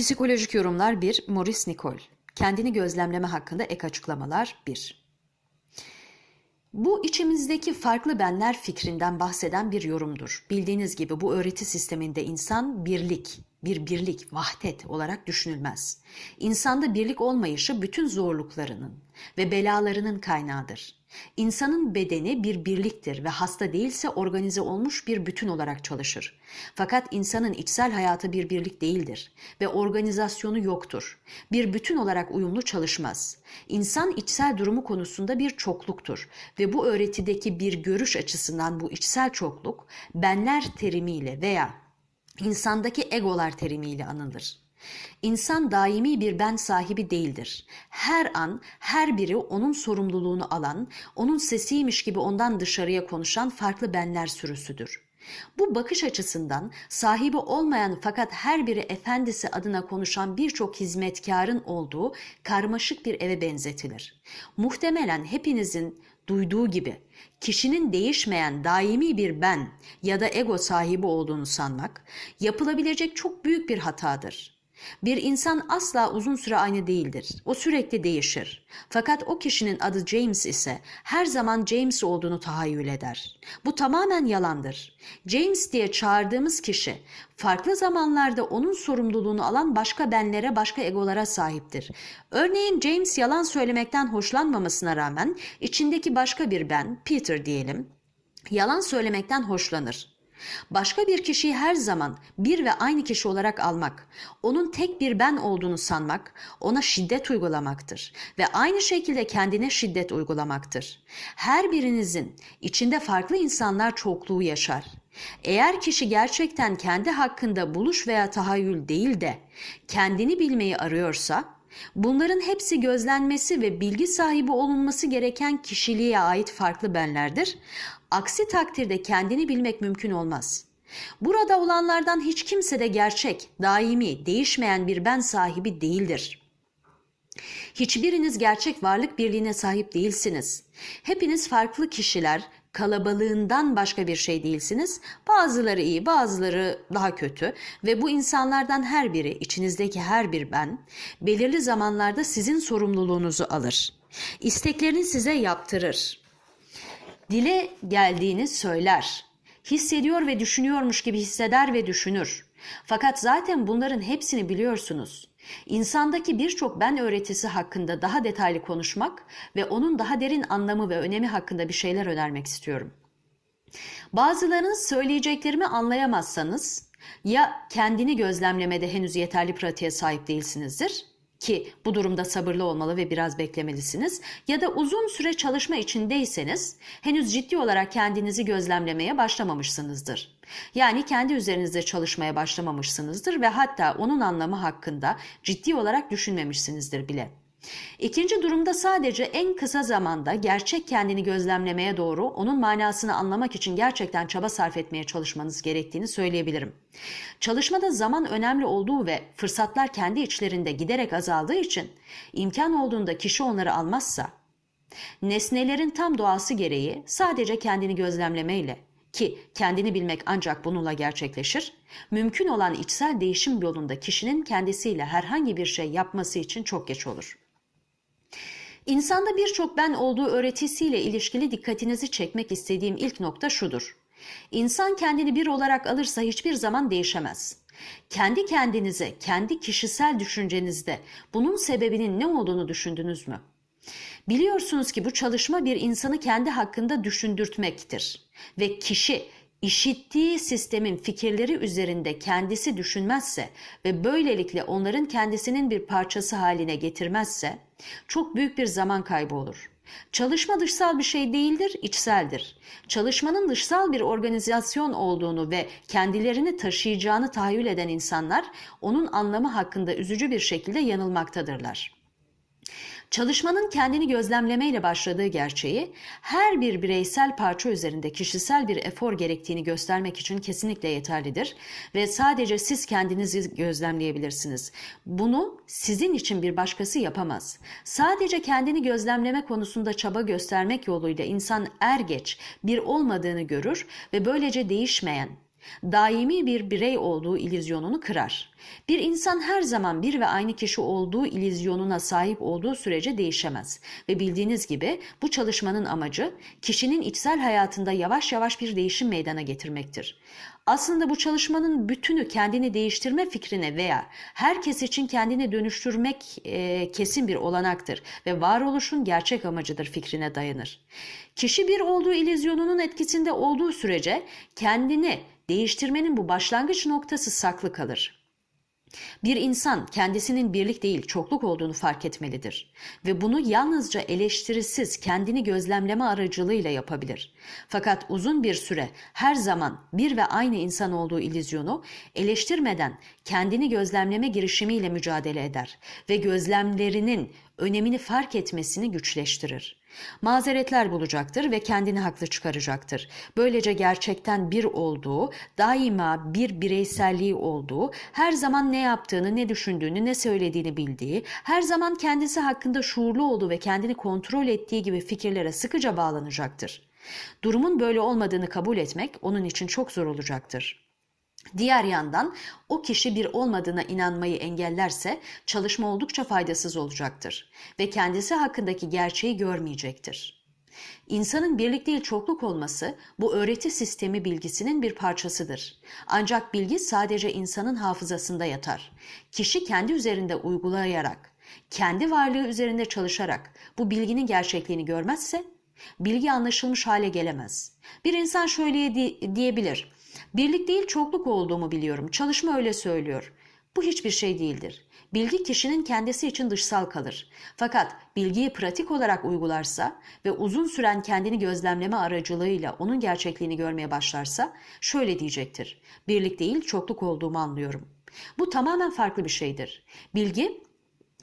Psikolojik yorumlar 1. Maurice Nicole. Kendini gözlemleme hakkında ek açıklamalar 1. Bu içimizdeki farklı benler fikrinden bahseden bir yorumdur. Bildiğiniz gibi bu öğreti sisteminde insan birlik, bir birlik, vahdet olarak düşünülmez. İnsanda birlik olmayışı bütün zorluklarının ve belalarının kaynağıdır. İnsanın bedeni bir birliktir ve hasta değilse organize olmuş bir bütün olarak çalışır. Fakat insanın içsel hayatı bir birlik değildir ve organizasyonu yoktur. Bir bütün olarak uyumlu çalışmaz. İnsan içsel durumu konusunda bir çokluktur ve bu öğretideki bir görüş açısından bu içsel çokluk benler terimiyle veya insandaki egolar terimiyle anılır. İnsan daimi bir ben sahibi değildir. Her an her biri onun sorumluluğunu alan, onun sesiymiş gibi ondan dışarıya konuşan farklı benler sürüsüdür. Bu bakış açısından sahibi olmayan fakat her biri efendisi adına konuşan birçok hizmetkarın olduğu karmaşık bir eve benzetilir. Muhtemelen hepinizin duyduğu gibi kişinin değişmeyen daimi bir ben ya da ego sahibi olduğunu sanmak yapılabilecek çok büyük bir hatadır. Bir insan asla uzun süre aynı değildir. O sürekli değişir. Fakat o kişinin adı James ise her zaman James olduğunu tahayyül eder. Bu tamamen yalandır. James diye çağırdığımız kişi farklı zamanlarda onun sorumluluğunu alan başka benlere, başka egolara sahiptir. Örneğin James yalan söylemekten hoşlanmamasına rağmen içindeki başka bir ben, Peter diyelim, yalan söylemekten hoşlanır. Başka bir kişiyi her zaman bir ve aynı kişi olarak almak, onun tek bir ben olduğunu sanmak, ona şiddet uygulamaktır ve aynı şekilde kendine şiddet uygulamaktır. Her birinizin içinde farklı insanlar çokluğu yaşar. Eğer kişi gerçekten kendi hakkında buluş veya tahayyül değil de kendini bilmeyi arıyorsa, Bunların hepsi gözlenmesi ve bilgi sahibi olunması gereken kişiliğe ait farklı benlerdir. Aksi takdirde kendini bilmek mümkün olmaz. Burada olanlardan hiç kimse de gerçek, daimi, değişmeyen bir ben sahibi değildir. Hiçbiriniz gerçek varlık birliğine sahip değilsiniz. Hepiniz farklı kişiler, kalabalığından başka bir şey değilsiniz. Bazıları iyi, bazıları daha kötü ve bu insanlardan her biri, içinizdeki her bir ben, belirli zamanlarda sizin sorumluluğunuzu alır. İsteklerini size yaptırır. Dile geldiğini söyler. Hissediyor ve düşünüyormuş gibi hisseder ve düşünür. Fakat zaten bunların hepsini biliyorsunuz. İnsandaki birçok ben öğretisi hakkında daha detaylı konuşmak ve onun daha derin anlamı ve önemi hakkında bir şeyler önermek istiyorum. Bazılarınız söyleyeceklerimi anlayamazsanız ya kendini gözlemlemede henüz yeterli pratiğe sahip değilsinizdir ki bu durumda sabırlı olmalı ve biraz beklemelisiniz ya da uzun süre çalışma içindeyseniz henüz ciddi olarak kendinizi gözlemlemeye başlamamışsınızdır. Yani kendi üzerinizde çalışmaya başlamamışsınızdır ve hatta onun anlamı hakkında ciddi olarak düşünmemişsinizdir bile. İkinci durumda sadece en kısa zamanda gerçek kendini gözlemlemeye doğru onun manasını anlamak için gerçekten çaba sarf etmeye çalışmanız gerektiğini söyleyebilirim. Çalışmada zaman önemli olduğu ve fırsatlar kendi içlerinde giderek azaldığı için imkan olduğunda kişi onları almazsa, nesnelerin tam doğası gereği sadece kendini gözlemlemeyle ki kendini bilmek ancak bununla gerçekleşir, mümkün olan içsel değişim yolunda kişinin kendisiyle herhangi bir şey yapması için çok geç olur. İnsanda birçok ben olduğu öğretisiyle ilişkili dikkatinizi çekmek istediğim ilk nokta şudur. İnsan kendini bir olarak alırsa hiçbir zaman değişemez. Kendi kendinize, kendi kişisel düşüncenizde bunun sebebinin ne olduğunu düşündünüz mü? Biliyorsunuz ki bu çalışma bir insanı kendi hakkında düşündürtmektir ve kişi işittiği sistemin fikirleri üzerinde kendisi düşünmezse ve böylelikle onların kendisinin bir parçası haline getirmezse çok büyük bir zaman kaybı olur. Çalışma dışsal bir şey değildir, içseldir. Çalışmanın dışsal bir organizasyon olduğunu ve kendilerini taşıyacağını tahayyül eden insanlar onun anlamı hakkında üzücü bir şekilde yanılmaktadırlar. Çalışmanın kendini gözlemlemeyle başladığı gerçeği her bir bireysel parça üzerinde kişisel bir efor gerektiğini göstermek için kesinlikle yeterlidir ve sadece siz kendinizi gözlemleyebilirsiniz. Bunu sizin için bir başkası yapamaz. Sadece kendini gözlemleme konusunda çaba göstermek yoluyla insan er geç bir olmadığını görür ve böylece değişmeyen, Daimi bir birey olduğu ilizyonunu kırar. Bir insan her zaman bir ve aynı kişi olduğu ilizyonuna sahip olduğu sürece değişemez. Ve bildiğiniz gibi bu çalışmanın amacı kişinin içsel hayatında yavaş yavaş bir değişim meydana getirmektir. Aslında bu çalışmanın bütünü kendini değiştirme fikrine veya herkes için kendini dönüştürmek e, kesin bir olanaktır ve varoluşun gerçek amacıdır fikrine dayanır. Kişi bir olduğu ilizyonunun etkisinde olduğu sürece kendini değiştirmenin bu başlangıç noktası saklı kalır. Bir insan kendisinin birlik değil çokluk olduğunu fark etmelidir ve bunu yalnızca eleştirisiz kendini gözlemleme aracılığıyla yapabilir. Fakat uzun bir süre her zaman bir ve aynı insan olduğu ilizyonu eleştirmeden kendini gözlemleme girişimiyle mücadele eder ve gözlemlerinin önemini fark etmesini güçleştirir. Mazeretler bulacaktır ve kendini haklı çıkaracaktır. Böylece gerçekten bir olduğu, daima bir bireyselliği olduğu, her zaman ne yaptığını, ne düşündüğünü, ne söylediğini bildiği, her zaman kendisi hakkında şuurlu olduğu ve kendini kontrol ettiği gibi fikirlere sıkıca bağlanacaktır. Durumun böyle olmadığını kabul etmek onun için çok zor olacaktır. Diğer yandan o kişi bir olmadığına inanmayı engellerse çalışma oldukça faydasız olacaktır ve kendisi hakkındaki gerçeği görmeyecektir. İnsanın birlik değil çokluk olması bu öğreti sistemi bilgisinin bir parçasıdır. Ancak bilgi sadece insanın hafızasında yatar. Kişi kendi üzerinde uygulayarak, kendi varlığı üzerinde çalışarak bu bilginin gerçekliğini görmezse bilgi anlaşılmış hale gelemez. Bir insan şöyle diyebilir. Birlik değil çokluk olduğumu biliyorum. Çalışma öyle söylüyor. Bu hiçbir şey değildir. Bilgi kişinin kendisi için dışsal kalır. Fakat bilgiyi pratik olarak uygularsa ve uzun süren kendini gözlemleme aracılığıyla onun gerçekliğini görmeye başlarsa şöyle diyecektir. Birlik değil çokluk olduğumu anlıyorum. Bu tamamen farklı bir şeydir. Bilgi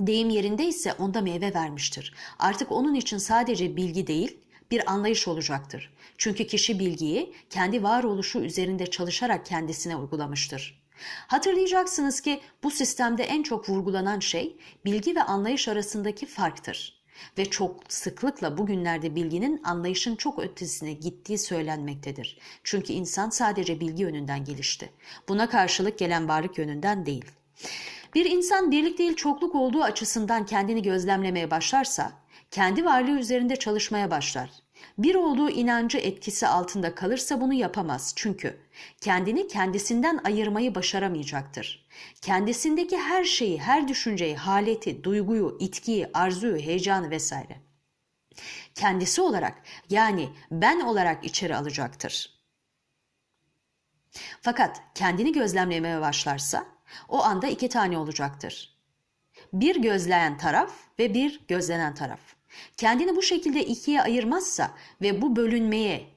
deyim yerinde ise onda meyve vermiştir. Artık onun için sadece bilgi değil, bir anlayış olacaktır. Çünkü kişi bilgiyi kendi varoluşu üzerinde çalışarak kendisine uygulamıştır. Hatırlayacaksınız ki bu sistemde en çok vurgulanan şey bilgi ve anlayış arasındaki farktır. Ve çok sıklıkla bugünlerde bilginin anlayışın çok ötesine gittiği söylenmektedir. Çünkü insan sadece bilgi yönünden gelişti. Buna karşılık gelen varlık yönünden değil. Bir insan birlik değil çokluk olduğu açısından kendini gözlemlemeye başlarsa, kendi varlığı üzerinde çalışmaya başlar. Bir olduğu inancı etkisi altında kalırsa bunu yapamaz çünkü kendini kendisinden ayırmayı başaramayacaktır. Kendisindeki her şeyi, her düşünceyi, haleti, duyguyu, itkiyi, arzuyu, heyecanı vesaire kendisi olarak yani ben olarak içeri alacaktır. Fakat kendini gözlemlemeye başlarsa o anda iki tane olacaktır. Bir gözleyen taraf ve bir gözlenen taraf. Kendini bu şekilde ikiye ayırmazsa ve bu bölünmeye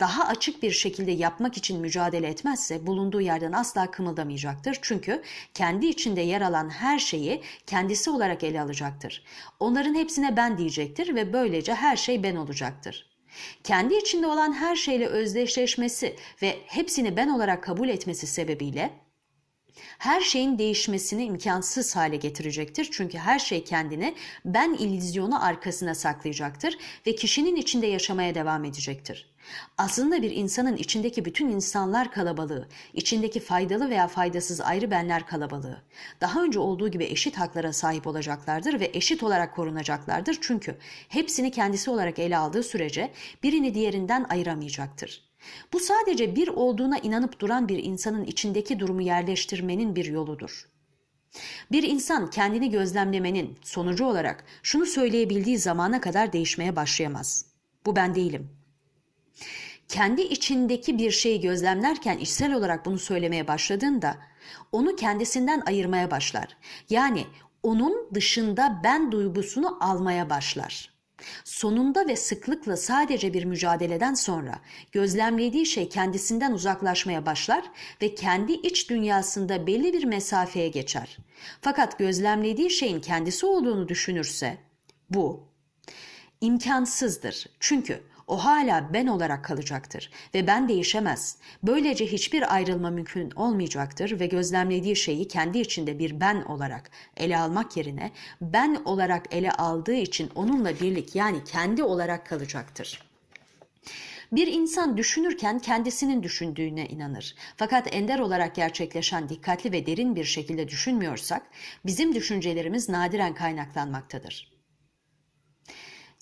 daha açık bir şekilde yapmak için mücadele etmezse bulunduğu yerden asla kımıldamayacaktır. Çünkü kendi içinde yer alan her şeyi kendisi olarak ele alacaktır. Onların hepsine ben diyecektir ve böylece her şey ben olacaktır. Kendi içinde olan her şeyle özdeşleşmesi ve hepsini ben olarak kabul etmesi sebebiyle her şeyin değişmesini imkansız hale getirecektir. Çünkü her şey kendini ben ilizyonu arkasına saklayacaktır ve kişinin içinde yaşamaya devam edecektir. Aslında bir insanın içindeki bütün insanlar kalabalığı, içindeki faydalı veya faydasız ayrı benler kalabalığı. Daha önce olduğu gibi eşit haklara sahip olacaklardır ve eşit olarak korunacaklardır çünkü hepsini kendisi olarak ele aldığı sürece birini diğerinden ayıramayacaktır. Bu sadece bir olduğuna inanıp duran bir insanın içindeki durumu yerleştirmenin bir yoludur. Bir insan kendini gözlemlemenin sonucu olarak şunu söyleyebildiği zamana kadar değişmeye başlayamaz. Bu ben değilim. Kendi içindeki bir şeyi gözlemlerken içsel olarak bunu söylemeye başladığında onu kendisinden ayırmaya başlar. Yani onun dışında ben duygusunu almaya başlar. Sonunda ve sıklıkla sadece bir mücadeleden sonra gözlemlediği şey kendisinden uzaklaşmaya başlar ve kendi iç dünyasında belli bir mesafeye geçer. Fakat gözlemlediği şeyin kendisi olduğunu düşünürse bu imkansızdır. Çünkü o hala ben olarak kalacaktır ve ben değişemez. Böylece hiçbir ayrılma mümkün olmayacaktır ve gözlemlediği şeyi kendi içinde bir ben olarak ele almak yerine ben olarak ele aldığı için onunla birlik yani kendi olarak kalacaktır. Bir insan düşünürken kendisinin düşündüğüne inanır. Fakat ender olarak gerçekleşen dikkatli ve derin bir şekilde düşünmüyorsak bizim düşüncelerimiz nadiren kaynaklanmaktadır.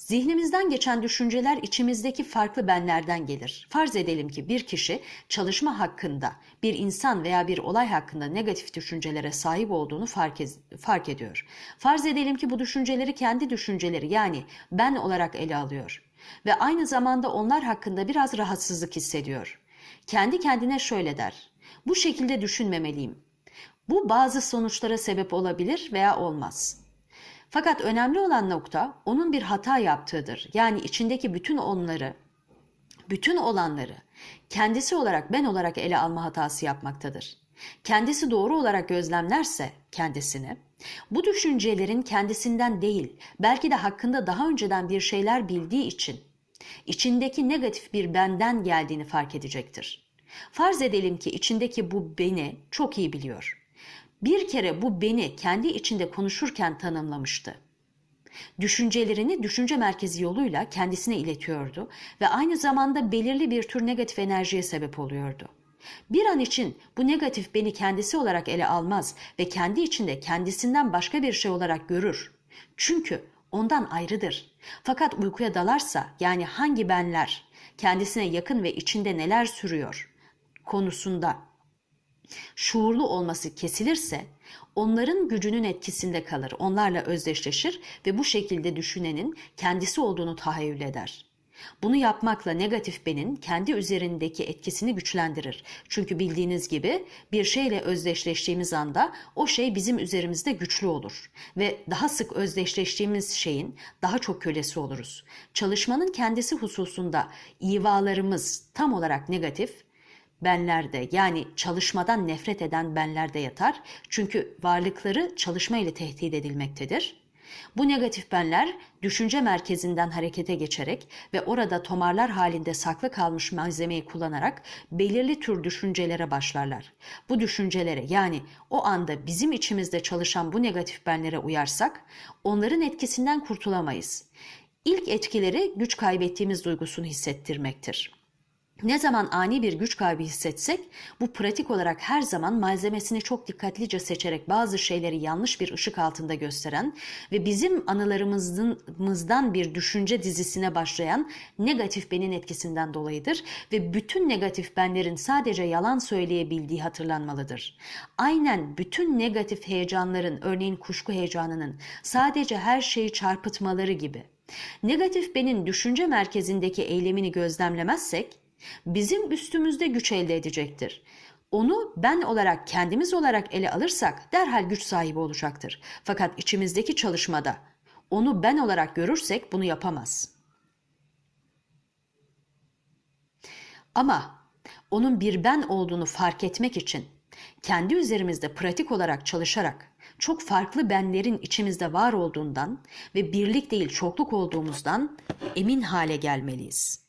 Zihnimizden geçen düşünceler içimizdeki farklı benlerden gelir. Farz edelim ki bir kişi çalışma hakkında, bir insan veya bir olay hakkında negatif düşüncelere sahip olduğunu fark, fark ediyor. Farz edelim ki bu düşünceleri kendi düşünceleri yani ben olarak ele alıyor ve aynı zamanda onlar hakkında biraz rahatsızlık hissediyor. Kendi kendine şöyle der. Bu şekilde düşünmemeliyim. Bu bazı sonuçlara sebep olabilir veya olmaz. Fakat önemli olan nokta onun bir hata yaptığıdır. Yani içindeki bütün onları, bütün olanları kendisi olarak ben olarak ele alma hatası yapmaktadır. Kendisi doğru olarak gözlemlerse kendisini, bu düşüncelerin kendisinden değil, belki de hakkında daha önceden bir şeyler bildiği için içindeki negatif bir benden geldiğini fark edecektir. Farz edelim ki içindeki bu beni çok iyi biliyor. Bir kere bu beni kendi içinde konuşurken tanımlamıştı. Düşüncelerini düşünce merkezi yoluyla kendisine iletiyordu ve aynı zamanda belirli bir tür negatif enerjiye sebep oluyordu. Bir an için bu negatif beni kendisi olarak ele almaz ve kendi içinde kendisinden başka bir şey olarak görür. Çünkü ondan ayrıdır. Fakat uykuya dalarsa yani hangi benler kendisine yakın ve içinde neler sürüyor konusunda şuurlu olması kesilirse onların gücünün etkisinde kalır. Onlarla özdeşleşir ve bu şekilde düşünenin kendisi olduğunu tahayyül eder. Bunu yapmakla negatif benin kendi üzerindeki etkisini güçlendirir. Çünkü bildiğiniz gibi bir şeyle özdeşleştiğimiz anda o şey bizim üzerimizde güçlü olur ve daha sık özdeşleştiğimiz şeyin daha çok kölesi oluruz. Çalışmanın kendisi hususunda ivalarımız tam olarak negatif, benlerde yani çalışmadan nefret eden benlerde yatar. Çünkü varlıkları çalışma ile tehdit edilmektedir. Bu negatif benler düşünce merkezinden harekete geçerek ve orada tomarlar halinde saklı kalmış malzemeyi kullanarak belirli tür düşüncelere başlarlar. Bu düşüncelere yani o anda bizim içimizde çalışan bu negatif benlere uyarsak onların etkisinden kurtulamayız. İlk etkileri güç kaybettiğimiz duygusunu hissettirmektir. Ne zaman ani bir güç kaybı hissetsek bu pratik olarak her zaman malzemesini çok dikkatlice seçerek bazı şeyleri yanlış bir ışık altında gösteren ve bizim anılarımızdan bir düşünce dizisine başlayan negatif benin etkisinden dolayıdır ve bütün negatif benlerin sadece yalan söyleyebildiği hatırlanmalıdır. Aynen bütün negatif heyecanların örneğin kuşku heyecanının sadece her şeyi çarpıtmaları gibi. Negatif benin düşünce merkezindeki eylemini gözlemlemezsek bizim üstümüzde güç elde edecektir. Onu ben olarak kendimiz olarak ele alırsak derhal güç sahibi olacaktır. Fakat içimizdeki çalışmada onu ben olarak görürsek bunu yapamaz. Ama onun bir ben olduğunu fark etmek için kendi üzerimizde pratik olarak çalışarak çok farklı benlerin içimizde var olduğundan ve birlik değil çokluk olduğumuzdan emin hale gelmeliyiz.''